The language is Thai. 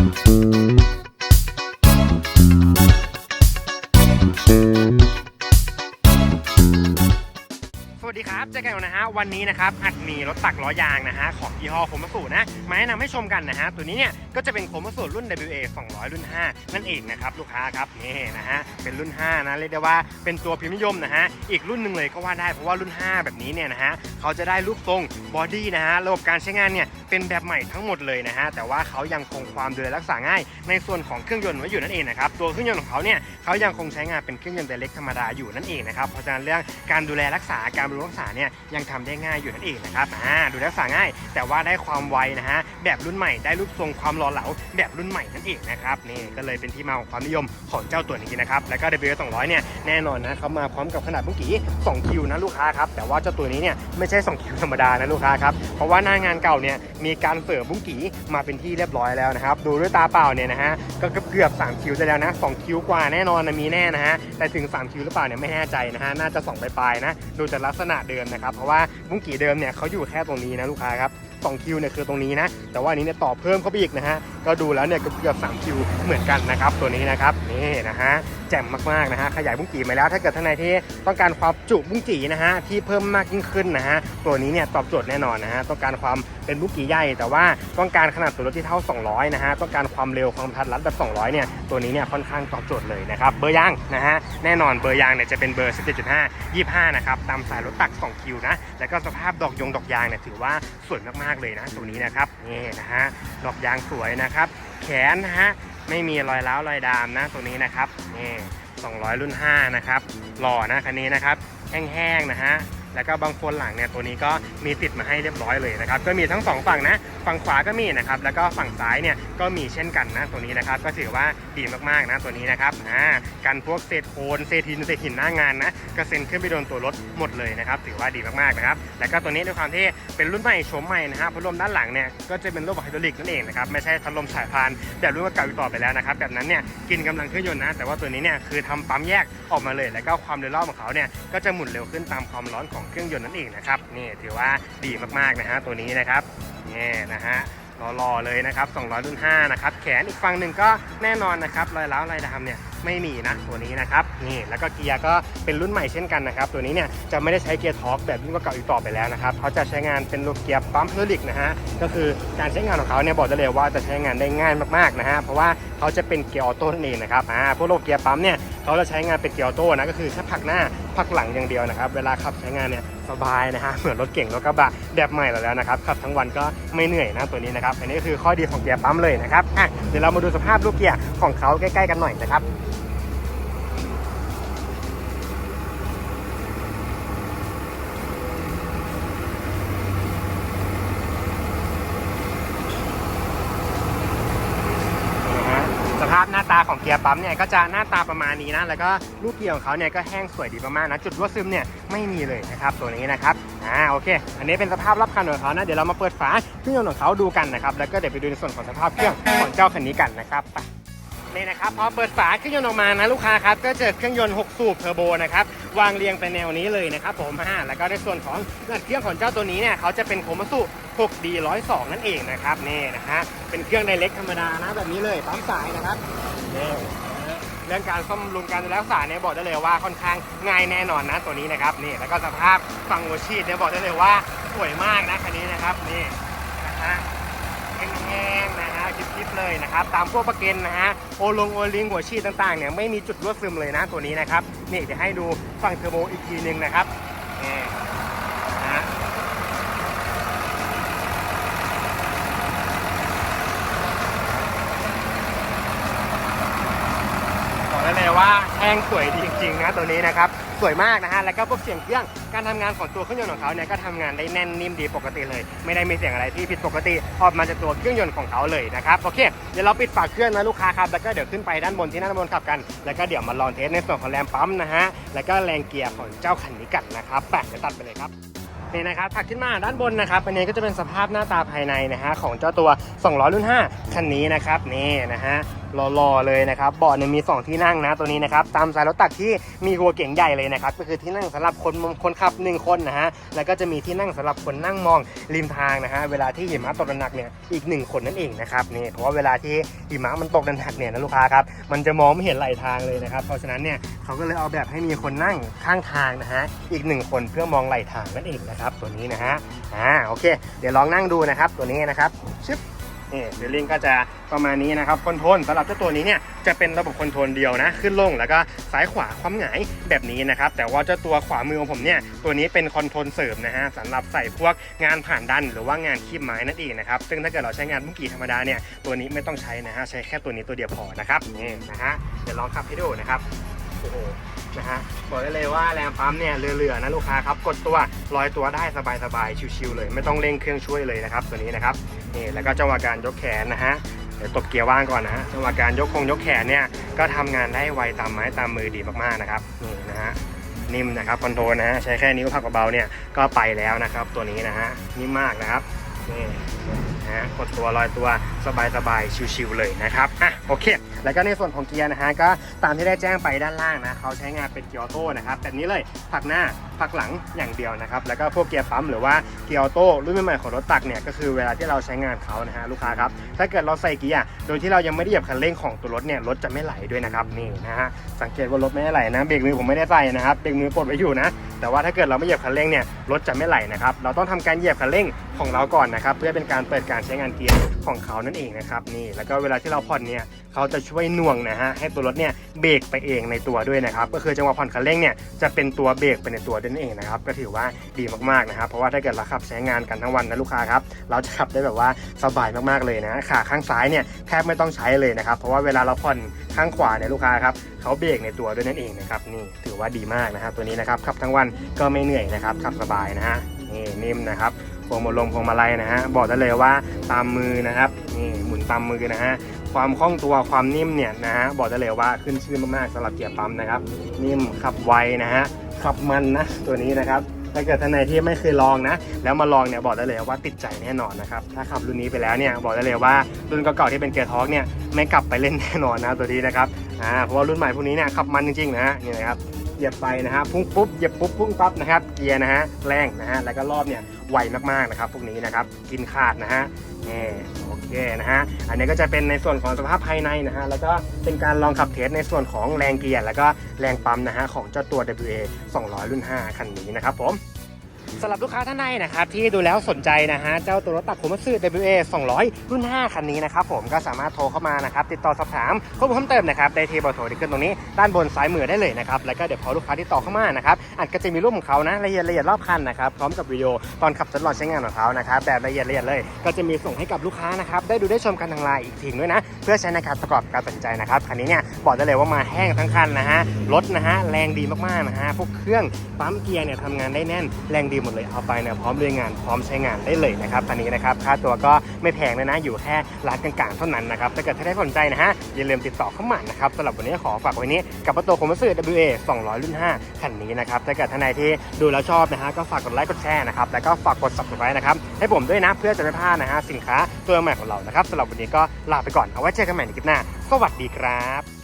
嗯。 เจอกันนะฮะวันนี้นะครับอัดมีรถตักล้อยางนะฮะของยี่ห้อโคมัสูนะมาแนะนำให้ชมกันนะฮะตัวนี้เนี่ยก็จะเป็นโคมัสูรุ่น WA 200 รุ่น 5 นั่นเองนะครับลูกค้าครับนี่นะฮะเป็นรุ่น 5 นะเรียกได้ว่าเป็นตัวพิมพ์นิยมนะฮะอีกรุ่นหนึ่งเลยก็ว่าได้เพราะว่ารุ่น 5 แบบนี้เนี่ยนะฮะเขาจะได้รูปทรงบอดี้นะฮะระบบการใช้งานเนี่ยเป็นแบบใหม่ทั้งหมดเลยนะฮะแต่ว่าเขายังคงความดูแลรักษาง่าย ในส่วนของเครื่องยนต์ไว้อยู่นั่นเองนะครับตัวเครื่องยนต์ของเขาเนี่ยเขายังคงใช้งานเป็นเครื่องยนต์ไดเล็กธรรมดาอยู่นั่นเองนะครับเพราะฉะนั้นเรื่องการดูแลรักษาการบำรุงรักษาเนี่ยยังทำได้ง่ายอยู่นั่นเองนะครับอ่าดูแลรักษาง่าย แต่ว่าได้ความไวนะฮะแบบรุ่นใหม่ได้รูปทรงความหล่อเหลาแบบรุ่นใหม่นั่นเองนะครับนี่ก็เลยเป็นที่มาของความนิยมของเจ้าตัวนี้นะครับแล้วก็ W 200 เนี่ยแน่นอนนะเขามาพร้อมกับขนาดบุ้งกี่2คิวนะลูกค้าครับแต่ว่าเจ้าตัวนี้เนี่ยไม่ใช่2คิวธรรมดานะลูกค้าครับเพราะว่าหน้างานเก่าเนี่ยมีการเสริมบุ้งกี่มาเป็นที่เรียบร้อยแล้วนะครับดูด้วยตาเปล่าเนี่ยนะฮะก็เกือบ3คิวได้แล้วนะ2คิวกว่าแน่นอนนะมีแน่นะฮะแต่ถึง3คิวหรือเปล่าเนี่ยไม่แน่ใจนะฮะน่าจะ2ปลายๆนะดูจากลักษณะเดิมนะครับเพราะว่าบุ้งกี่เดิมเนี่ยเขาอยู่แค่ตรงนี้นะลูกค้าครับสองคิวเนี่ยคือตรงนี้นะ แต่ว่าอันนี้เนี่ยต่อเพิ่มเข้าไปอีกนะฮะก็ดูแล้วเนี่ยเกือบสามคิวเหมือนกันนะครับตัวนี้นะครับนี่นะฮะ แจ่มมากๆนะฮะขยายบุ้งกีมาแล้วถ้าเกิดท่านใดที่ต้องการความจุบุ้งกีนะฮะที่เพิ่มมากยิ่งขึ้นนะฮะตัวนี้เนี่ยตอบโจทย์แน่นอนนะฮะต้องการความเป็นบุ้งกีใหญ่แต่ว่าต้องการขนาดตัวรถที่เท่า 200 นะฮะต้องการความเร็วความทัดรัดแบบ 200 เนี่ยตัวนี้เนี่ยค่อนข้างตอบโจทย์เลยนะครับเบอร์ยางนะฮะแน่นอนเบอร์ยางเนี่ยจะเป็นเบอร์ 17.5 25 นะครับตามสายรถตัก 2 คิวนะแล้วก็สภาพดอกยงดอกยางเนี่ยถือว่าสวยมากๆเลยนะตัวนี้นะครับนี่นะฮะดอกยางสวยนะครับแขนนะฮะ ไม่มีรอยร้าวรอยดามนะตัวนี้นะครับนี่200 รุ่น 5 นะครับ หล่อนะคันนี้นะครับ แห้งๆนะฮะ แล้วก็บางคนหลังเนี่ยตัวนี้ก็มีติดมาให้เรียบร้อยเลยนะครับก็มีทั้งสองฝั่งนะฝั่งขวาก็มีนะครับแล้วก็ฝั่งซ้ายเนี่ยก็มีเช่นกันนะตัวนี้นะครับก็ถือว่าดีมากๆนะตัวนี้นะครับอ่ากันพวกเศษโคนเศษหินเศษหินหน้างานนะกระเซ็นขึ้นไปโดนตัวรถหมดเลยนะครับถือว่าดีมากๆนะครับแล้วก็ตัวนี้ด้วยความที่เป็นรุ่นใหม่โฉมใหม่นะฮะพัดลมด้านหลังเนี่ยก็จะเป็นระบบไฮดรอลิกนั่นเองนะครับไม่ใช่พัดลมสายพานแบบรุ่นเก่าอีกต่อไปแล้วนะครับแบบนั้นเนี่ยกินกำลังเครื่องยนต์นะแต่ว่าตัวนี้เนี่ยคือทำปั๊มแยกออกมาเลย แล้วก็ความเร็วรอบของเขาเนี่ยก็จะหมุนเร็วขึ้นตามความร้อนของเครื่องยนต์นั่นเองนะครับนี่ถือว่าดีมากๆนะฮะตัวนี้นะครับนี่นะฮะรอๆเลยนะครับ200รุ่น5นะครับแขนอีกฝั่งหนึ่งก็แน่นอนนะครับรอยร้าวรอยดำเนี่ยไม่มีนะตัวนี้นะครับนี่แล้วก็เกียร์ก็เป็นรุ่นใหม่เช่นกันนะครับตัวนี้เนี่ยจะไม่ได้ใช้เกียร์ทอร์กแบบรุ่นเก่าอีกต่อไปแล้วนะครับเขาจะใช้งานเป็นลูกเกียร์ปั๊มเฮอริกนะฮะก็คือการใช้งานของเขาเนี่ยบอกได้เลยว่าจะใช้งานได้ง่ายมากๆนะฮะเพราะว่าเขาจะเป็นเกียร์ออโต้นั่นเองนะครับอ่าพวกระบบเกียร์ปั๊มเนี่ย เขาจะใช้งานเป็นเกียร์ออโต้นะก็คือแค่ผลักหน้าผลักหลังอย่างเดียวนะครับ เวลาขับใช้งานเนี่ยสบายนะฮะเหมือนรถเก่งรถกระบะแบบใหม่แล้วนะครับขับทั้งวันก็ไม่เหนื่อยนะตัวนี้นะครับอันนี้ก็คือข้อดีของเกียร์ปั๊มเลยนะครับอะเดี๋ยวเรามาดูสภาพลูกเกียร์ของเขาใกล้ๆกันหน่อยนะครับ ของเกียร์ปั๊มเนี่ยก็จะหน้าตาประมาณนี้นะ แล้วก็ลูกเกียร์ของเขาเนี่ยก็แห้งสวยดีมากๆนะ จุดรั่วซึมเนี่ยไม่มีเลยนะครับตัวนี้นะครับ อ่าโอเค อันนี้เป็นสภาพรับคันของเขานะ เดี๋ยวเรามาเปิดฝาเครื่องยนต์ของเขาดูกันนะครับ แล้วก็เดี๋ยวไปดูในส่วนของสภาพเครื่องของเจ้าคันนี้กันนะครับไปนี่นะครับพอเปิดฝาเครื่องยนต์ออกมานะลูกค้าครับก็เจอเครื่องยนต์ 6 สูบเทอร์โบนะครับ วางเรียงไปแนวนี้เลยนะครับผมอ่าแล้วก็ในส่วนของขนาดเครื่องของเจ้าตัวนี้เนี่ยเขาจะเป็นโคมัสุ 6D 102 นั่นเองนะครับนี่นะฮะเป็นเครื่องไดเล็กธรรมดานะแบบนี้เลยปั๊มสายนะครับนี่เรื่องการซ่อมบำรุงการรักษาเนี่ยบอกได้เลยว่าค่อนข้างง่ายแน่นอนนะตัวนี้นะครับนี่แล้วก็สภาพฟังหัวชีดเนี่ยบอกได้เลยว่าสวยมากนะคันนี้นะครับนี่นะฮะ งนะฮะคลิปๆเลยนะครับตามพวกประเกันนะฮะโอลงโอลิงหัวชีดต่างๆเนี่ยไม่มีจุดรั่วซึมเลยนะตัวนี้นะครับนี่เดี๋ยวให้ดูฝั่งเทอร์โบอีกทีหนึ่งนะครับนี่นะฮะ บอก ได้เลยว่าแห้งสวยดีจริงๆนะตัวนี้นะครับสวยมากนะฮะแล้วก็พวกเสียงเครื่องการทำงานของตัวเครื่องยนต์ของเขาเนี่ยก็ทำงานได้แน่นนิ่มดีปกติเลย ไม่ได้มีเสียงอะไรที่ผิดปกติออกมาจากตัวเครื่องยนต์ของเขาเลยนะครับโอเคเดี๋ยวเราปิดฝาเครื่องนะลูกค้าครับแล้วก็เดี๋ยวขึ้นไปด้านบนที่ด้านบนขับกัน แล้วก็เดี๋ยวมาลองเทสในส่วนของแรมปั๊มนะฮะแล้วก็แรงเกียร์ของเจ้าคันนี้กันนะครับแปะเดี๋ยวตัดไปเลยครับนี่นะครับถัดขึ้นมาด้านบนนะครับอันนี้ก็จะเป็นสภาพหน้าตาภายในนะฮะของเจ้าตัว 200 รุ่น 5 คันนี้นะครับนี่นะฮะ รอๆเลยนะครับเบาะเนี่ยมี2ที่นั่งนะตัวนี้นะครับตามสายรถตักที่มีหัวเก่งใหญ่เลยนะครับก็คือที่นั่งสำหรับคนคนขับ 1 คนนะฮะแล้วก็จะมีที่นั่งสำหรับคนนั่งมองริมทางนะฮะเวลาที่หิมะตกหนักเนี่ยอีก 1 คนนั่นเองนะครับนี่เพราะว่าเวลาที่หิมะมันตกหนักเนี่ยนะลูกค้าครับมันจะมองไม่เห็นไหลทางเลยนะครับเพราะฉะนั้นเนี่ยเขาก็เลยเอาแบบให้มีคนนั่งข้างทางนะฮะอีก 1 คนเพื่อมองไหลทางนั่นเองนะครับตัวนี้นะฮะอ่าโอเค เดี๋ยวลองนั่งดูนะครับตัวนี้นะครับชึบ นี่เดลิงก็จะประมาณนี้นะครับคอนโทรลสำหรับเจ้าตัวนี้เนี่ยจะเป็นระบบคอนโทรลเดียวนะ ขึ้นลงแล้วก็ซ้ายขวาความหงายแบบนี้นะครับแต่ว่าเจ้าตัวขวามือของผมเนี่ยตัวนี้เป็นคอนโทรลเสริมนะฮะสำหรับใส่พวกงานผ่านดันหรือว่างานคีบไม้นั่นเองนะครับซึ่งถ้าเกิดเราใช้งานบุ้งกี่ธรรมดาเนี่ยตัวนี้ไม่ต้องใช้นะฮะใช้แค่ตัวนี้ตัวเดียวพอนะครับนี่นะฮะเดี๋ยวลองขับให้ดูนะครับโอ้โหนะฮะบอกได้เลยว่าแรงปั๊มเนี่ยเรือๆนะลูกค้าครับกดตัวลอยตัวได้สบายๆชิวๆเลย ไม่ต้องเร่งเครื่องช่วยเลยนะครับตัวนี้นะครับ นี่แล้วก็จังหวะการยกแขนนะฮะเดี๋ยวตบเกียร์ว่างก่อนนะฮะจังหวะการยกคงยกแขนเนี่ยก็ทำงานได้ไวตามไม้ตามมือดีมากๆนะครับนี่นะฮะนิ่มนะครับคอนโทรลนะฮะใช้แค่นิ้วพักเบาๆเนี่ยก็ไปแล้วนะครับ ตัวนี้นะฮะนิ่มมากนะครับนี่นะกดตัวลอยตัวสบายๆชิวๆเลยนะครับอะโอเค แล้วก็ในส่วนของเกียร์นะฮะก็ตามที่ได้แจ้งไปด้านล่างนะเขาใช้งานเป็นเกียร์ออโต้นะครับแบบนี้เลยผักหน้าผักหลังอย่างเดียวนะครับแล้วก็พวกเกียร์ปั๊มหรือว่าเกียร์ออโต้รุ่นใหม่ๆของรถตักเนี่ยก็คือเวลาที่เราใช้งานเขานะฮะลูกค้าครับถ้าเกิดเราใส่เกียร์โดยที่เรายังไม่ได้เหยียบคันเร่งของตัวรถเนี่ยรถจะไม่ไหลด้วยนะครับนี่นะฮะสังเกตว่ารถไม่ไหลนะเบรกมือผมไม่ได้ใส่นะครับเบรกมือปลดไว้อยู่นะแต่ว่าถ้าเกิดเราไม่เหยียบคันเร่งเนี่ยรถจะไม่ไหลนะครับเราต้องทำการเหยียบคันเร่งของเราก่อนนะครับเพื่อเป็นการเปิดการใช้งานเกียร์ของเขานั่นเองนะครับนี่แล้วก็เวลาที่เราผ่อนเนี่ยเขาจะช่วยหน่วงนะฮะให้ตัวรถเนี่ยเบรกไปเองในตัวด้วยนะครับก็คือจังหวะผ่อนคันเร่งเนี่ยจะเป็นตัวเบรกไปในตัวด้วยนั่นเองนะครับก็ถือว่าดีมากๆนะครับเพราะว่าถ้าเกิดเราขับใช้งานกันทั้งวันนะลูกค้าครับเราจะขับได้แบบว่าสบายมากๆเลยนะขาข้างซ้ายเนี่ยแทบไม่ต้องใช้เลยนะครับเพราะว่าเวลาเราผ่อนข้างขวาเนี่ยลูกค้าครับเขาเบรกในตัวด้วยนั่นเองนะครับนี่ถือว่าดีมากนะครับตัวนี้นะครับขับทั้งวันก็ไม่เหนื่อยนะครับขับสบายนะฮะนี่นิ่มนะครับ พวงมาลงพวงมาลัยนะฮะบอกได้เลยว่าตามมือนะครับนี่หมุนตามมือนะฮะความคล่องตัวความนิ่มเนี่ยนะฮะบอกได้เลยว่าขึ้นชื่อมากๆสำหรับเกียร์ปั๊มนะครับนิ่มขับไวนะฮะขับมันนะตัวนี้นะครับถ้าเกิดท่านไหนที่ไม่เคยลองนะ แล้วมาลองเนี่ยบอกได้เลยว่าติดใจแน่นอนนะครับถ้าขับรุ่นนี้ไปแล้วเนี่ยบอกได้เลยว่ารุ่นเก่าๆที่เป็นเกียร์ทอร์กเนี่ยไม่กลับไปเล่นแน่นอนนะตัวนี้นะครับอ่าเพราะว่ารุ่นใหม่พวกนี้เนี่ยขับมันจริงๆนะฮะนี่นะครับ เหยียบไปนะฮะพุ่งปุ๊บเหยียบปุ๊บพุ่งปั๊บนะครับเกียร์นะฮะแรงนะฮะแล้วก็รอบเนี่ยไวมากๆนะครับพวกนี้นะครับกินขาดนะฮะนี่โอเคนะฮะอันนี้ก็จะเป็นในส่วนของสภาพภายในนะฮะแล้วก็เป็นการลองขับเทสในส่วนของแรงเกียร์แล้วก็แรงปั๊มนะฮะของเจ้าตัว WA 200 รุ่น 5 คันนี้นะครับผม สำหรับลูกค้าท่านใดนะครับที่ดูแล้วสนใจนะฮะเจ้าตัวรถตักผมมัตสึ WA 200 รุ่น 5 คันนี้นะครับผมก็สามารถโทรเข้ามานะครับติดต่อสอบถามข้อมูลเพิ่มเติมนะครับได้ที่เบอร์โทรที่ขึ้นตรงนี้ด้านบนซ้ายมือได้เลยนะครับแล้วก็เดี๋ยวพอลูกค้าที่ต่อเข้ามานะครับอาจก็จะมีรูปของเขานะละเอียดละเอียดรอบคันนะครับพร้อมกับวิดีโอตอนขับทดลองใช้งานของเขานะครับแบบละเอียดละเอียดเลย ก็จะมีส่งให้กับลูกค้านะครับได้ดูได้ชมกันทางไลน์อีกทีด้วยนะเพื่อใช้ในการประกอบการตัดสินใจนะครับคันนี้เนี่ยบอกได้เลยว่ามาแห้งทั้งคันนะฮะรถนะฮะแรงดีมากๆนะฮะพวกเครื่องปั๊มเกียร์เนี่ยทำงานได้แน่นแรงดีหมดเลยเอาไปเนี่ยพร้อมเลยงานพร้อมใช้งานได้เลยนะครับคันนี้นะครับค่าตัวก็ไม่แพงเลยนะอยู่แค่ร้านกลางๆเท่านั้นนะครับถ้าเกิดถ้าได้สนใจนะฮะอย่าลืมติดต่อเข้ามานะครับสำหรับวันนี้ขอฝากไว้นี้กับประตูคอมมิสื่อ WA 200รุ่น5คันนี้นะครับถ้าเกิดท่านใดที่ดูแล้วชอบนะฮะก็ฝากกดไลค์กดแชร์นะครับแล้วก็ฝากกด subscribe นะครับให้ผมด้วยนะเพื่อจะไม่พลาดนะฮะสินค้าตัวใหม่ของเรานะครับสำหรับวันนี้ก็ลาไปก่อนเอาไว้เจอกันใหม่ในคลิปหน้า สวัสดีครับ